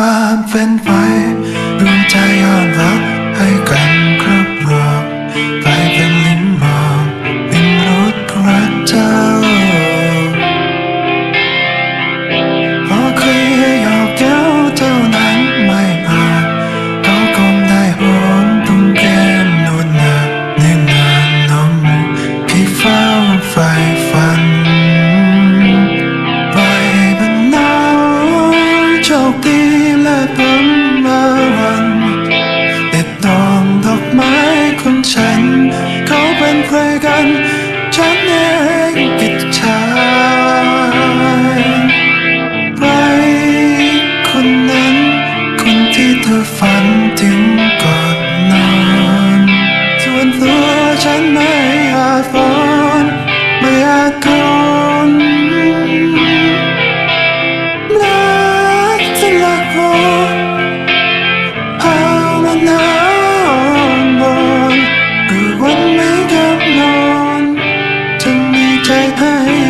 ความเป็นไฟรวมใจอ่อนรักให้กันครอบลกลายเป็นลิ้นมองเป็นรถพระเจ้าพอเคยให้หยอกเย้าเท่านั้นไม่อาจเขาคงได้โหนตรงแก้มนวลหนักเนื้นานน้องมพี่เฝ้าไฟ บุญเมื่อวันเด็ดดองดอกไม้ขอฉัน เขาเป็นใครกัน ฉันเองผิดชายใครคนนั้น คนที่เธอฝันถึง high.